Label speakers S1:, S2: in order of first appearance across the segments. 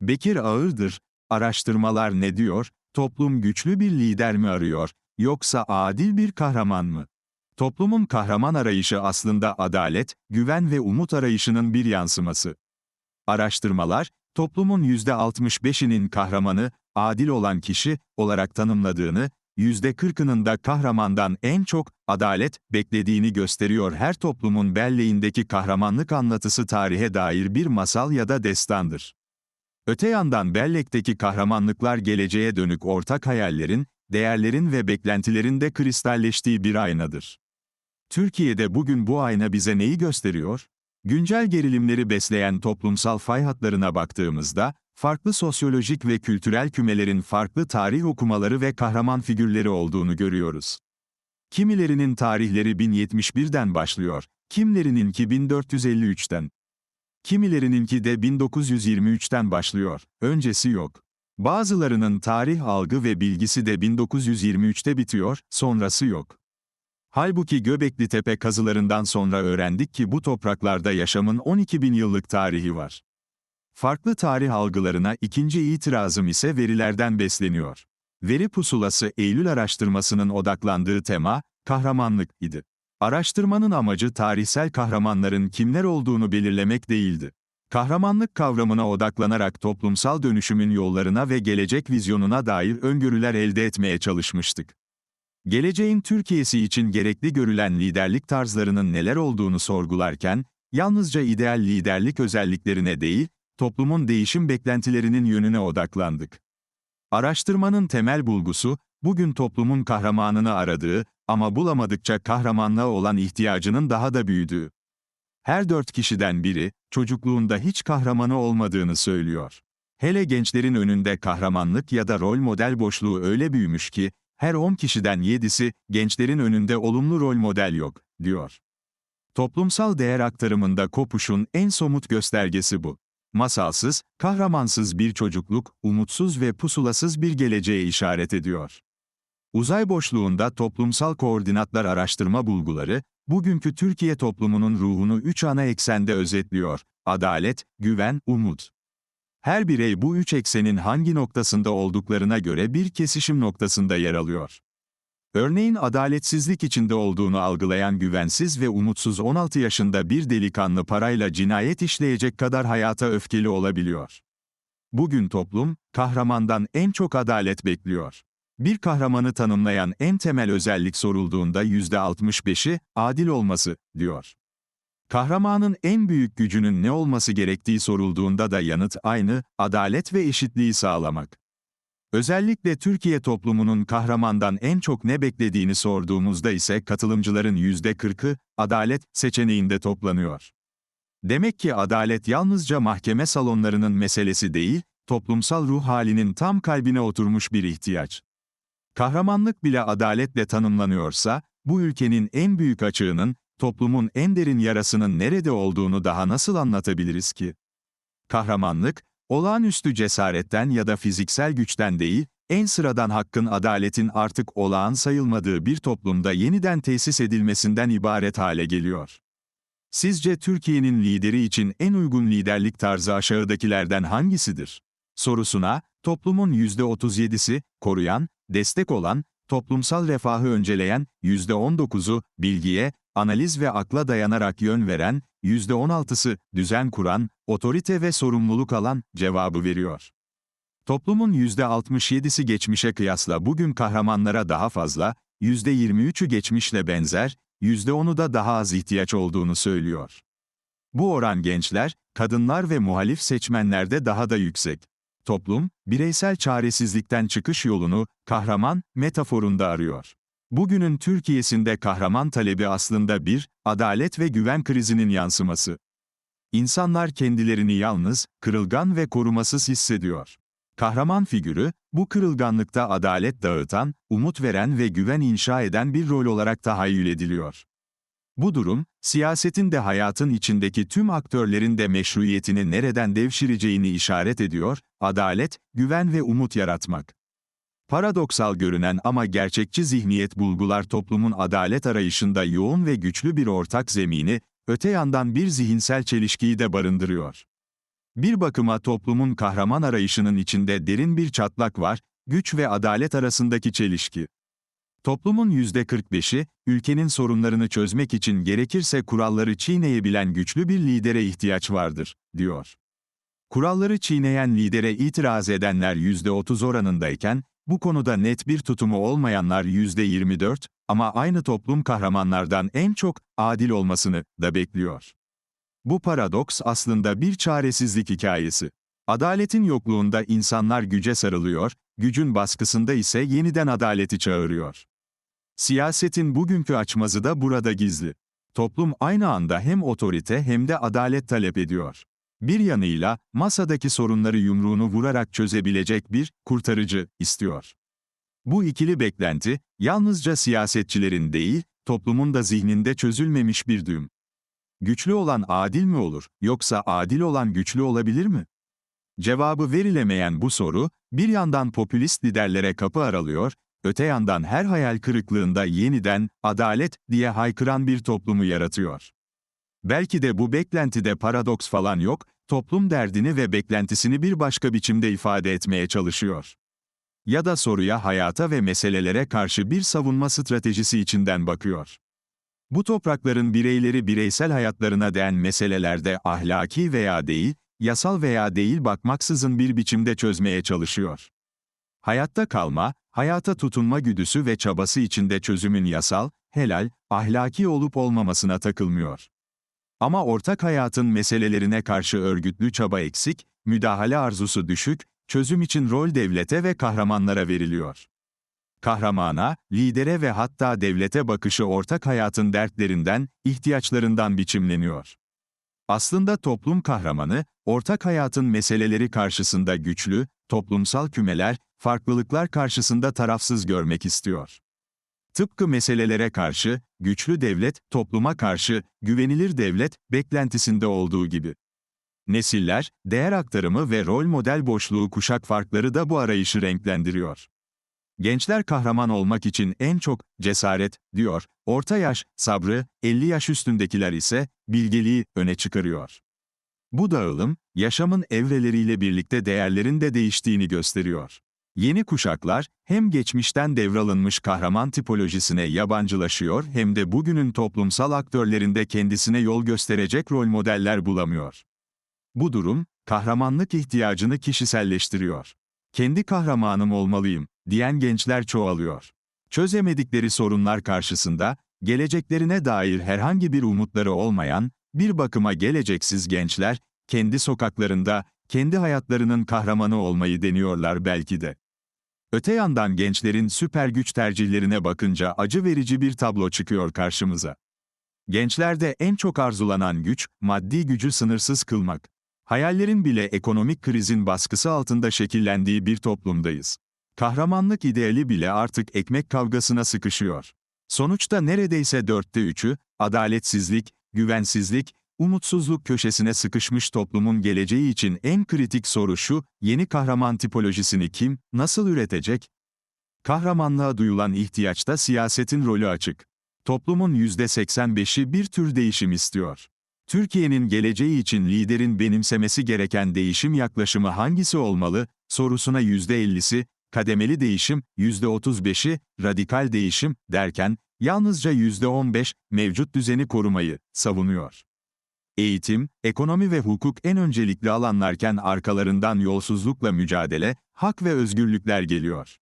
S1: Bekir Ağırdır, araştırmalar ne diyor, toplum güçlü bir lider mi arıyor, yoksa adil bir kahraman mı? Toplumun kahraman arayışı aslında adalet, güven ve umut arayışının bir yansıması. Araştırmalar, toplumun %65'inin kahramanı, adil olan kişi olarak tanımladığını, %40'ının da kahramandan en çok adalet beklediğini gösteriyor. Her toplumun belleğindeki kahramanlık anlatısı tarihe dair bir masal ya da destandır. Öte yandan bellekteki kahramanlıklar geleceğe dönük ortak hayallerin, değerlerin ve beklentilerin de kristalleştiği bir aynadır. Türkiye'de bugün bu ayna bize neyi gösteriyor? Güncel gerilimleri besleyen toplumsal fay hatlarına baktığımızda, farklı sosyolojik ve kültürel kümelerin farklı tarih okumaları ve kahraman figürleri olduğunu görüyoruz. Kimilerinin tarihleri 1071'den başlıyor, kimlerininki 1453'ten. Kimilerininki de 1923'ten başlıyor, öncesi yok. Bazılarının tarih algı ve bilgisi de 1923'te bitiyor, sonrası yok. Halbuki Göbekli Tepe kazılarından sonra öğrendik ki bu topraklarda yaşamın 12 bin yıllık tarihi var. Farklı tarih algılarına ikinci itirazım ise verilerden besleniyor. Veri pusulası Eylül araştırmasının odaklandığı tema, kahramanlık idi. Araştırmanın amacı tarihsel kahramanların kimler olduğunu belirlemek değildi. Kahramanlık kavramına odaklanarak toplumsal dönüşümün yollarına ve gelecek vizyonuna dair öngörüler elde etmeye çalışmıştık. Geleceğin Türkiye'si için gerekli görülen liderlik tarzlarının neler olduğunu sorgularken, yalnızca ideal liderlik özelliklerine değil, toplumun değişim beklentilerinin yönüne odaklandık. Araştırmanın temel bulgusu, bugün toplumun kahramanını aradığı ama bulamadıkça kahramanlığa olan ihtiyacının daha da büyüdüğü. Her dört kişiden biri, çocukluğunda hiç kahramanı olmadığını söylüyor. Hele gençlerin önünde kahramanlık ya da rol model boşluğu öyle büyümüş ki, her 10 kişiden 7'si, gençlerin önünde olumlu rol model yok, diyor. Toplumsal değer aktarımında kopuşun en somut göstergesi bu. Masalsız, kahramansız bir çocukluk, umutsuz ve pusulasız bir geleceğe işaret ediyor. Uzay boşluğunda toplumsal koordinatlar araştırma bulguları, bugünkü Türkiye toplumunun ruhunu üç ana eksende özetliyor. Adalet, güven, umut. Her birey bu üç eksenin hangi noktasında olduklarına göre bir kesişim noktasında yer alıyor. Örneğin adaletsizlik içinde olduğunu algılayan güvensiz ve umutsuz 16 yaşında bir delikanlı parayla cinayet işleyecek kadar hayata öfkeli olabiliyor. Bugün toplum, kahramandan en çok adalet bekliyor. Bir kahramanı tanımlayan en temel özellik sorulduğunda %65'i, adil olması, diyor. Kahramanın en büyük gücünün ne olması gerektiği sorulduğunda da yanıt aynı, adalet ve eşitliği sağlamak. Özellikle Türkiye toplumunun kahramandan en çok ne beklediğini sorduğumuzda ise katılımcıların %40'ı, adalet seçeneğinde toplanıyor. Demek ki adalet yalnızca mahkeme salonlarının meselesi değil, toplumsal ruh halinin tam kalbine oturmuş bir ihtiyaç. Kahramanlık bile adaletle tanımlanıyorsa, bu ülkenin en büyük açığının, toplumun en derin yarasının nerede olduğunu daha nasıl anlatabiliriz ki? Kahramanlık, olağanüstü cesaretten ya da fiziksel güçten değil, en sıradan hakkın adaletin artık olağan sayılmadığı bir toplumda yeniden tesis edilmesinden ibaret hale geliyor. Sizce Türkiye'nin lideri için en uygun liderlik tarzı aşağıdakilerden hangisidir? Sorusuna, toplumun %37'si, koruyan, destek olan, toplumsal refahı önceleyen, %19'u, bilgiye, analiz ve akla dayanarak yön veren, %16'sı, düzen kuran, otorite ve sorumluluk alan, cevabı veriyor. Toplumun %67'si geçmişe kıyasla bugün kahramanlara daha fazla, %23'ü geçmişle benzer, %10'u da daha az ihtiyaç olduğunu söylüyor. Bu oran gençler, kadınlar ve muhalif seçmenlerde daha da yüksek. Toplum, bireysel çaresizlikten çıkış yolunu, kahraman, metaforunda arıyor. Bugünün Türkiye'sinde kahraman talebi aslında bir, adalet ve güven krizinin yansıması. İnsanlar kendilerini yalnız, kırılgan ve korumasız hissediyor. Kahraman figürü, bu kırılganlıkta adalet dağıtan, umut veren ve güven inşa eden bir rol olarak tahayyül ediliyor. Bu durum, siyasetin de hayatın içindeki tüm aktörlerin de meşruiyetini nereden devşireceğini işaret ediyor, adalet, güven ve umut yaratmak. Paradoksal görünen ama gerçekçi zihniyet bulgular toplumun adalet arayışında yoğun ve güçlü bir ortak zemini, öte yandan bir zihinsel çelişkiyi de barındırıyor. Bir bakıma toplumun kahraman arayışının içinde derin bir çatlak var, güç ve adalet arasındaki çelişki. Toplumun %45'i, ülkenin sorunlarını çözmek için gerekirse kuralları çiğneyebilen güçlü bir lidere ihtiyaç vardır, diyor. Kuralları çiğneyen lidere itiraz edenler %30 oranındayken, bu konuda net bir tutumu olmayanlar %24 ama aynı toplum kahramanlardan en çok adil olmasını da bekliyor. Bu paradoks aslında bir çaresizlik hikayesi. Adaletin yokluğunda insanlar güce sarılıyor, gücün baskısında ise yeniden adaleti çağırıyor. Siyasetin bugünkü açmazı da burada gizli. Toplum aynı anda hem otorite hem de adalet talep ediyor. Bir yanıyla, masadaki sorunları yumruğunu vurarak çözebilecek bir kurtarıcı istiyor. Bu ikili beklenti, yalnızca siyasetçilerin değil, toplumun da zihninde çözülmemiş bir düğüm. Güçlü olan adil mi olur, yoksa adil olan güçlü olabilir mi? Cevabı verilemeyen bu soru, bir yandan popülist liderlere kapı aralıyor, öte yandan her hayal kırıklığında yeniden, adalet diye haykıran bir toplumu yaratıyor. Belki de bu beklentide paradoks falan yok, toplum derdini ve beklentisini bir başka biçimde ifade etmeye çalışıyor. Ya da soruya hayata ve meselelere karşı bir savunma stratejisi içinden bakıyor. Bu toprakların bireyleri bireysel hayatlarına değen meselelerde ahlaki veya değil, yasal veya değil bakmaksızın bir biçimde çözmeye çalışıyor. Hayatta kalma, hayata tutunma güdüsü ve çabası içinde çözümün yasal, helal, ahlaki olup olmamasına takılmıyor. Ama ortak hayatın meselelerine karşı örgütlü çaba eksik, müdahale arzusu düşük, çözüm için rol devlete ve kahramanlara veriliyor. Kahramana, lidere ve hatta devlete bakışı ortak hayatın dertlerinden, ihtiyaçlarından biçimleniyor. Aslında toplum kahramanı, ortak hayatın meseleleri karşısında güçlü, toplumsal kümeler, farklılıklar karşısında tarafsız görmek istiyor. Tıpkı meselelere karşı, güçlü devlet, topluma karşı, güvenilir devlet, beklentisinde olduğu gibi. Nesiller, değer aktarımı ve rol model boşluğu kuşak farkları da bu arayışı renklendiriyor. Gençler kahraman olmak için en çok cesaret, diyor, orta yaş, sabrı, 50 yaş üstündekiler ise bilgeliği öne çıkarıyor. Bu dağılım, yaşamın evreleriyle birlikte değerlerin de değiştiğini gösteriyor. Yeni kuşaklar, hem geçmişten devralınmış kahraman tipolojisine yabancılaşıyor hem de bugünün toplumsal aktörlerinde kendisine yol gösterecek rol modeller bulamıyor. Bu durum, kahramanlık ihtiyacını kişiselleştiriyor. Kendi kahramanım olmalıyım, diyen gençler çoğalıyor. Çözemedikleri sorunlar karşısında, geleceklerine dair herhangi bir umutları olmayan, bir bakıma geleceksiz gençler, kendi sokaklarında, kendi hayatlarının kahramanı olmayı deniyorlar belki de. Öte yandan gençlerin süper güç tercihlerine bakınca acı verici bir tablo çıkıyor karşımıza. Gençlerde en çok arzulanan güç, maddi gücü sınırsız kılmak. Hayallerin bile ekonomik krizin baskısı altında şekillendiği bir toplumdayız. Kahramanlık ideali bile artık ekmek kavgasına sıkışıyor. Sonuçta neredeyse dörtte üçü, adaletsizlik, güvensizlik, umutsuzluk köşesine sıkışmış toplumun geleceği için en kritik soru şu, yeni kahraman tipolojisini kim, nasıl üretecek? Kahramanlığa duyulan ihtiyaçta siyasetin rolü açık. Toplumun %85'i bir tür değişim istiyor. Türkiye'nin geleceği için liderin benimsemesi gereken değişim yaklaşımı hangisi olmalı, sorusuna %50'si, kademeli değişim, %35'i, radikal değişim derken, yalnızca %15 mevcut düzeni korumayı savunuyor. Eğitim, ekonomi ve hukuk en öncelikli alanlarken arkalarından yolsuzlukla mücadele, hak ve özgürlükler geliyor.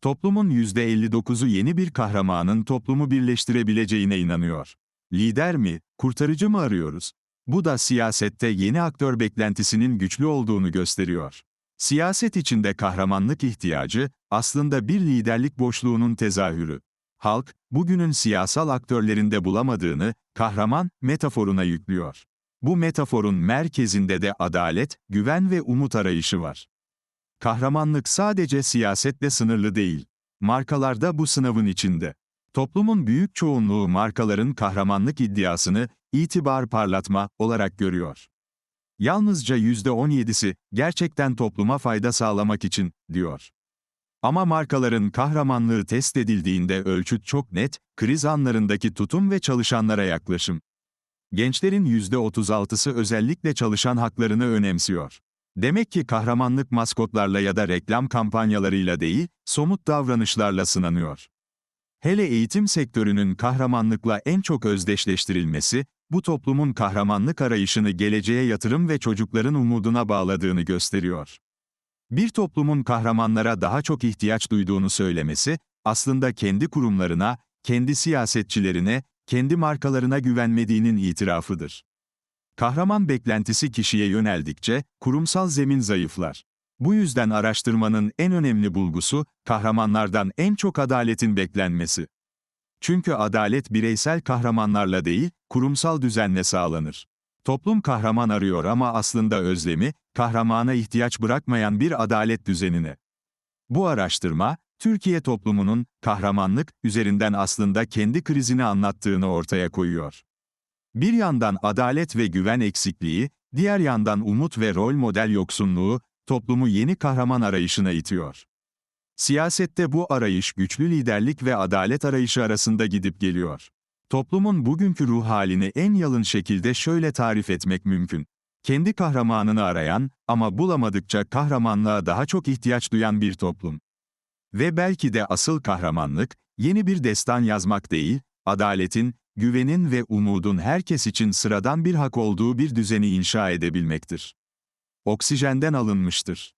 S1: Toplumun %59'u yeni bir kahramanın toplumu birleştirebileceğine inanıyor. Lider mi, kurtarıcı mı arıyoruz? Bu da siyasette yeni aktör beklentisinin güçlü olduğunu gösteriyor. Siyaset içinde kahramanlık ihtiyacı, aslında bir liderlik boşluğunun tezahürü. Halk, bugünün siyasal aktörlerinde bulamadığını, kahraman, metaforuna yüklüyor. Bu metaforun merkezinde de adalet, güven ve umut arayışı var. Kahramanlık sadece siyasetle sınırlı değil. Markalar da bu sınavın içinde. Toplumun büyük çoğunluğu markaların kahramanlık iddiasını, itibar parlatma olarak görüyor. Yalnızca %17'si, gerçekten topluma fayda sağlamak için, diyor. Ama markaların kahramanlığı test edildiğinde ölçüt çok net, kriz anlarındaki tutum ve çalışanlara yaklaşım. Gençlerin %36'sı özellikle çalışan haklarını önemsiyor. Demek ki kahramanlık maskotlarla ya da reklam kampanyalarıyla değil, somut davranışlarla sınanıyor. Hele eğitim sektörünün kahramanlıkla en çok özdeşleştirilmesi, bu toplumun kahramanlık arayışını geleceğe yatırım ve çocukların umuduna bağladığını gösteriyor. Bir toplumun kahramanlara daha çok ihtiyaç duyduğunu söylemesi, aslında kendi kurumlarına, kendi siyasetçilerine, kendi markalarına güvenmediğinin itirafıdır. Kahraman beklentisi kişiye yöneldikçe, kurumsal zemin zayıflar. Bu yüzden araştırmanın en önemli bulgusu, kahramanlardan en çok adaletin beklenmesi. Çünkü adalet bireysel kahramanlarla değil, kurumsal düzenle sağlanır. Toplum kahraman arıyor ama aslında özlemi, kahramana ihtiyaç bırakmayan bir adalet düzenine. Bu araştırma, Türkiye toplumunun kahramanlık üzerinden aslında kendi krizini anlattığını ortaya koyuyor. Bir yandan adalet ve güven eksikliği, diğer yandan umut ve rol model yoksunluğu, toplumu yeni kahraman arayışına itiyor. Siyasette bu arayış güçlü liderlik ve adalet arayışı arasında gidip geliyor. Toplumun bugünkü ruh halini en yalın şekilde şöyle tarif etmek mümkün. Kendi kahramanını arayan ama bulamadıkça kahramanlığa daha çok ihtiyaç duyan bir toplum. Ve belki de asıl kahramanlık, yeni bir destan yazmak değil, adaletin, güvenin ve umudun herkes için sıradan bir hak olduğu bir düzeni inşa edebilmektir. Oksijenden alınmıştır.